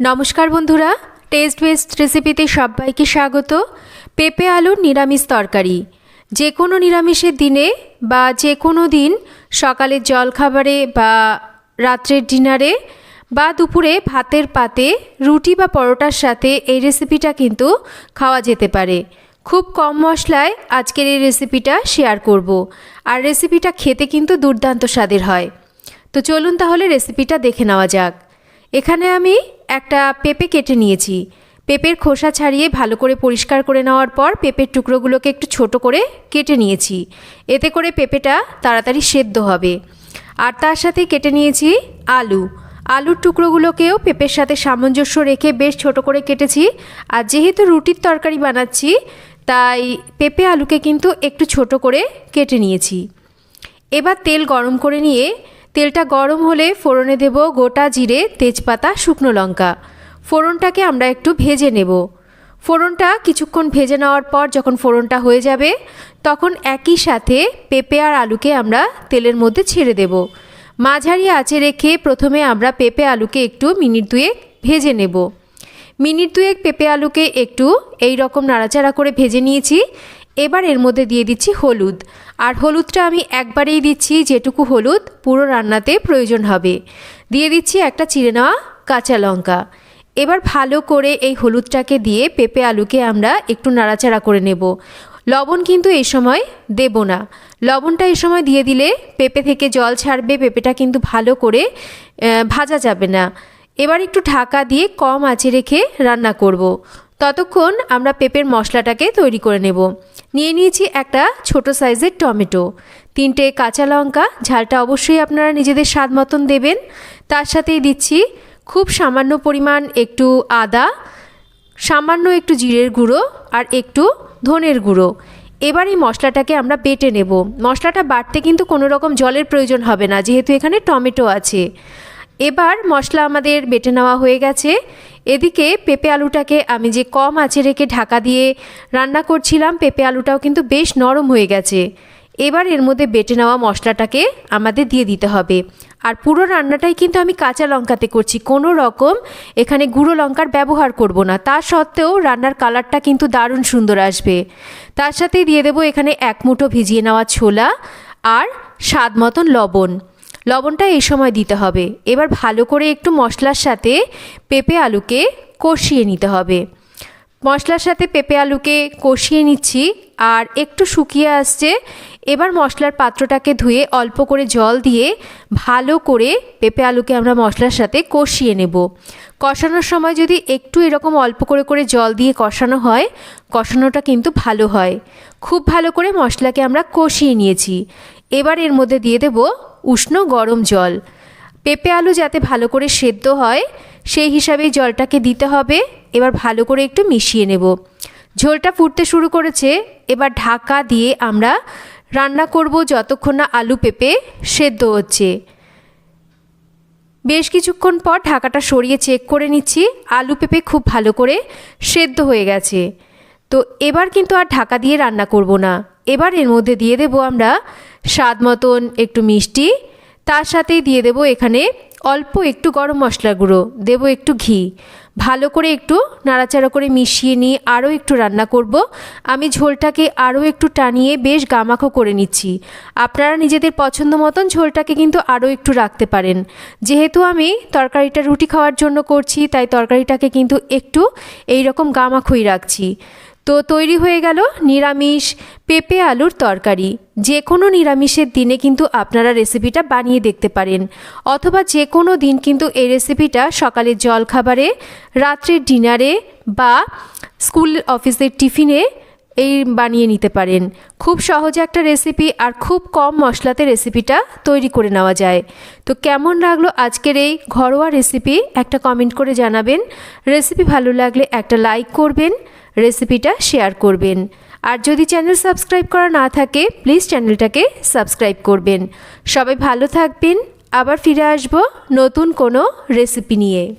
নমস্কার বন্ধুরা test best রেসিপিতে সবাইকে স্বাগত। পেঁপে আলুর নিরামিষ তরকারি। যে কোনো নিরামিষের দিনে বা যে কোনো দিন সকালের জলখাবারে বা রাত্রের ডিনারে বা দুপুরে ভাতের পাতে রুটি বা পরোটার সাথে এই রেসিপিটা কিন্তু খাওয়া যেতে পারে। খুব কম মশলায় আজকের এই রেসিপিটা শেয়ার করব। আর রেসিপিটা খেতে কিন্তু দুর্দান্ত স্বাদের হয়। তো চলুন তাহলে রেসিপিটা দেখে নেওয়া যাক। এখানে আমি একটা পেঁপে কেটে নিয়েছি। পেঁপের খোসা ছাড়িয়ে ভালো করে পরিষ্কার করে নেওয়ার পর পেঁপের টুকরোগুলোকে একটু ছোট করে কেটে নিয়েছি। এতে করে পেঁপেটা তাড়াতাড়ি সেদ্ধ হবে। আর তার সাথে কেটে নিয়েছি আলু। আলুর টুকরোগুলোকেও পেঁপের সাথে সামঞ্জস্য রেখে বেশ ছোট করে কেটেছি। আর যেহেতু রুটির তরকারি বানাচ্ছি, তাই পেঁপে আলুকে কিন্তু একটু ছোট করে কেটে নিয়েছি। এবার তেল গরম করে নিয়ে তেলটা গরম হলে ফোড়নে দেব গোটা জিরে, তেজপাতা, শুকনো লঙ্কা। ফোড়নটাকে আমরা একটু ভেজে নেব। ফোড়নটা কিছুক্ষণ ভেজে নেওয়ার পর যখন ফোড়নটা হয়ে যাবে, তখন একই সাথে পেঁপে আর আলুকে আমরা তেলের মধ্যে ছেড়ে দেব। মাঝারি আঁচে রেখে প্রথমে আমরা পেঁপে আলুকে একটু মিনিট দুয়েক ভেজে নেব। মিনিট দুয়েক পেঁপে আলুকে একটু এই রকম নাড়াচাড়া করে ভেজে নিয়েছি। এবার এর মধ্যে দিয়ে দিচ্ছি হলুদ। আর হলুদটা আমি একবারেই দিচ্ছি যেটুকু হলুদ, পুরো রান্নাতে প্রয়োজন হবে। দিয়ে দিচ্ছি একটা চিড়ে নেওয়া কাঁচা লঙ্কা। এবার ভালো করে এই হলুদটাকে দিয়ে পেঁপে আলুকে আমরা একটু নাড়াচাড়া করে নেব। লবণ কিন্তু এই সময় দেব না। লবণটা এই সময় দিয়ে দিলে পেঁপে থেকে জল ছাড়বে, পেঁপেটা কিন্তু ভালো করে ভাজা যাবে না। এবার একটু ঢাকা দিয়ে কম আঁচে রেখে রান্না করব। ততক্ষণ আমরা পেঁপের মশলাটাকে তৈরি করে নেব। নিয়ে নিয়েছি একটা ছোট সাইজের টমেটো। তিনটে কাঁচা লঙ্কা, ঝালটা অবশ্যই আপনারা নিজেদের স্বাদ মতন দেবেন। তার সাথেই দিচ্ছি খুব সামান্য পরিমাণ একটু আদা, সামান্য একটু জিরের গুঁড়ো আর একটু ধনের গুঁড়ো। এবার এই মশলাটাকে আমরা বেটে নেব। মশলাটা বাটতে কিন্তু কোনো রকম জলের প্রয়োজন হবে না, যেহেতু এখানে টমেটো আছে। এবার মশলা আমাদের বেটে নেওয়া হয়ে গেছে। এদিকে পেঁপে আলুটাকে আমি যে কম আঁচে রেখে ঢাকা দিয়ে রান্না করছিলাম, পেঁপে আলুটাও কিন্তু বেশ নরম হয়ে গেছে। এবার এর মধ্যে বেটে নেওয়া মশলাটাকে আমাদের দিয়ে দিতে হবে। আর পুরো রান্নাটাই কিন্তু আমি কাঁচা লঙ্কাতে করছি। কোনো রকম এখানে গুঁড়ো লঙ্কার ব্যবহার করব না। তা সত্ত্বেও রান্নার কালারটা কিন্তু দারুণ সুন্দর আসবে। তার সাথে দিয়ে দেবো এখানে এক মুঠো ভিজিয়ে নেওয়া ছোলা আর স্বাদ মতন লবণ। লবণটা এই সময় দিতে হবে। এবার ভালো করে একটু মশলার সাথে পেঁপে আলুকে কষিয়ে নিতে হবে। মশলার সাথে পেঁপে আলুকে কষিয়ে নিচ্ছি আর একটু শুকিয়ে আসছে। এবার মশলার পাত্রটাকে ধুয়ে অল্প করে জল দিয়ে ভালো করে পেঁপে আলুকে আমরা মশলার সাথে কষিয়ে নেব। কষানোর সময় যদি একটু এরকম অল্প করে করে জল দিয়ে কষানো হয়, কষানোটা কিন্তু ভালো হয়। খুব ভালো করে মশলাকে আমরা কষিয়ে নিয়েছি। এবার এর মধ্যে দিয়ে দেব উষ্ণ গরম জল। পেঁপে আলু যাতে ভালো করে সেদ্ধ হয়, সেই হিসাবেই জলটাকে দিতে হবে। এবার ভালো করে একটু মিশিয়ে নেব। ঝোলটা ফুটতে শুরু করেছে। এবার ঢাকা দিয়ে আমরা রান্না করব যতক্ষণ না আলু পেঁপে সেদ্ধ হচ্ছে। বেশ কিছুক্ষণ পর ঢাকাটা সরিয়ে চেক করে নিচ্ছি। আলু পেঁপে খুব ভালো করে সেদ্ধ হয়ে গেছে। তো এবার কিন্তু আর ঢাকা দিয়ে রান্না করব না। এবার এর মধ্যে দিয়ে দেব আমরা স্বাদ মতন একটু মিষ্টি, তার সাথেই দিয়ে দেব এখানে অল্প একটু গরম মশলা গুঁড়ো, দেবো একটু ঘি। ভালো করে একটু নাড়াচাড়া করে মিশিয়ে নিয়ে আরও একটু রান্না করব। আমি ঝোলটাকে আরও একটু টানিয়ে বেশ গামাখো করে নিচ্ছি। আপনারা নিজেদের পছন্দ মতন ঝোলটাকে কিন্তু আরও একটু রাখতে পারেন। যেহেতু আমি তরকারিটা রুটি খাওয়ার জন্য করছি, তাই তরকারিটাকে কিন্তু একটু এই রকম গামাখোই রাখছি। তো তৈরি হয়ে গেল নিরামিষ পেঁপে আলুর তরকারি। যে কোনো নিরামিষের দিনে কিন্তু আপনারা রেসিপিটা বানিয়ে দেখতে পারেন। অথবা যে কোনো দিন কিন্তু এই রেসিপিটা সকালের জলখাবারে, রাত্রের ডিনারে বা স্কুল অফিসের টিফিনে এই বানিয়ে নিতে পারেন। খুব সহজে একটা রেসিপি আর খুব কম মশলাতে রেসিপিটা তৈরি করে নেওয়া যায়। তো কেমন লাগল আজকের এই ঘরোয়া রেসিপি? একটা কমেন্ট করে জানাবেন। রেসিপি ভালো লাগলে একটা লাইক করবেন। রেসিপিটা শেয়ার করবেন। আর যদি চ্যানেল সাবস্ক্রাইব করা না থাকে, প্লিজ চ্যানেলটাকে সাবস্ক্রাইব করবেন। সবাই ভালো থাকবেন। আবার ফিরে আসব নতুন কোনো রেসিপি নিয়ে।